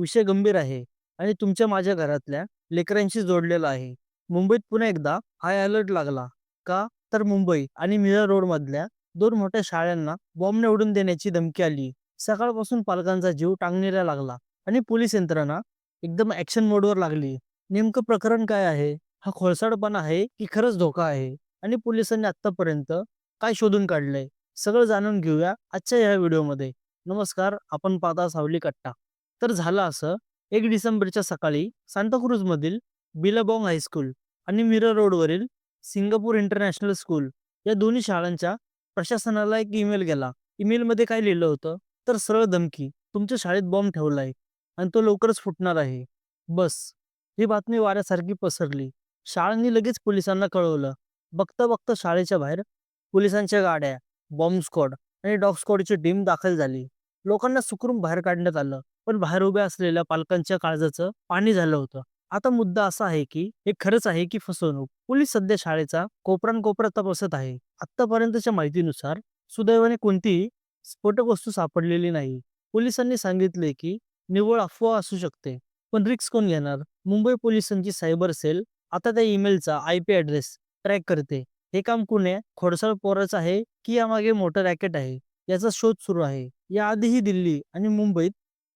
विषय गंभीर आहे आणि तुमच्या माझ्या घरातल्या लेकरांशी जोडलेला आहे. मुंबईत पुन्हा एकदा हाय अलर्ट लागला का? तर मुंबई आणि मिरर रोड मधल्या दोन मोठ्या शाळांना बॉम्ब निवडून देण्याची धमकी आली. सकाळपासून पालकांचा जीव टांगणीला लागला आणि पोलीस यंत्रणा एकदम ऍक्शन मोडवर लागली. नेमकं प्रकरण काय आहे? हा खोळसाडपणा आहे की खरंच धोका आहे? आणि पोलिसांनी आतापर्यंत काय शोधून काढलंय? सगळं जाणून घेऊया आजच्या या व्हिडिओमध्ये. नमस्कार आपण पाहता सावली कट्टा. तर झालं असं एक डिसेंबरच्या सकाळी सांताक्रूज बिलबॉंग हायस्कूल आणि मिरर रोडवरील सिंगापूर इंटरनॅशनल स्कूल या दोन्ही शाळांच्या प्रशासनाला एक ईमेल गेला. ईमेलमध्ये काय लिहिलं होतं? तर सरळ धमकी तुमच्या शाळेत बॉम्ब ठेवलाय आणि तो लवकरच फुटणार आहे. बस ही बातमी वाऱ्यासारखी पसरली. शाळांनी लगेच पोलिसांना कळवलं. बघता बघता शाळेच्या बाहेर पोलिसांच्या गाड्या बॉम्ब स्क्वॉड आणि डॉग स्क्वॉडची टीम दाखल झाली. लोकांना सुकरून बाहेर काढण्यात आलं. पण बाहेर उभ्या असलेल्या पालकांच्या काळजाचं पाणी झालं होतं. आता मुद्दा असा आहे की हे खरंच आहे की फसवणूक पोलीस सध्या शाळेचा कोपरान कोपरा तपासत आहे. आतापर्यंतच्या माहितीनुसार सुदैवाने कोणतीही स्फोटक वस्तू सापडलेली नाही. पोलिसांनी सांगितले की निव्वळ अफवा असू शकते पण रिक्स कोण घेणार? मुंबई पोलिसांची सायबर सेल आता त्या ईमेलचा आय पी ऍड्रेस ट्रॅक करते. हे काम कुणे खोडसाळ पोराचं आहे की यामागे मोठं रॅकेट आहे? याचा शोध सुरू आहे. याआधीही दिल्ली आणि मुंबईत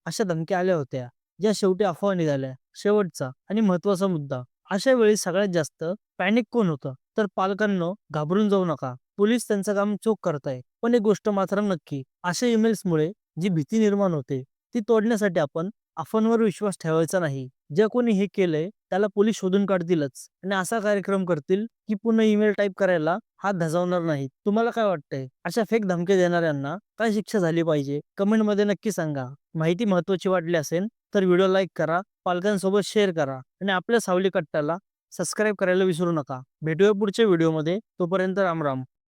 अशा धमक्या आल्या होत्या ज्या शेवटी अफवा निघाल्या. शेवटचा आणि महत्त्वाचा मुद्दा अशा वेळी सगळ्यात जास्त पॅनिक कोण होतं? तर पालकांना घाबरून जाऊ नका. पोलीस त्यांचं काम चोख करताय पण एक गोष्ट मात्र नक्की अशा ईमेल्समुळे जी भीती निर्माण होते ती तोडण्यासाठी आपण अफवांवर विश्वास ठेवायचा नाही. जे कोणी हे केलंय त्याला पोलीस शोधून काढतीलच. आणि असा कार्यक्रम करतील की पुन्हा ईमेल टाईप करायला हात धजावणार नाही तुम्हाला काय वाटतंय? अशा फेक धमक्या देणाऱ्यांना काय शिक्षा झाली पाहिजे? कमेंटमध्ये नक्की सांगा. माहिती महत्वाची वाटली असेल तर व्हिडिओ लाईक करा पालकांसोबत शेअर करा आणि आपल्या सावली कट्ट्याला सबस्क्राईब करायला विसरू नका. भेटूया पुढच्या व्हिडिओमध्ये. तोपर्यंत राम राम.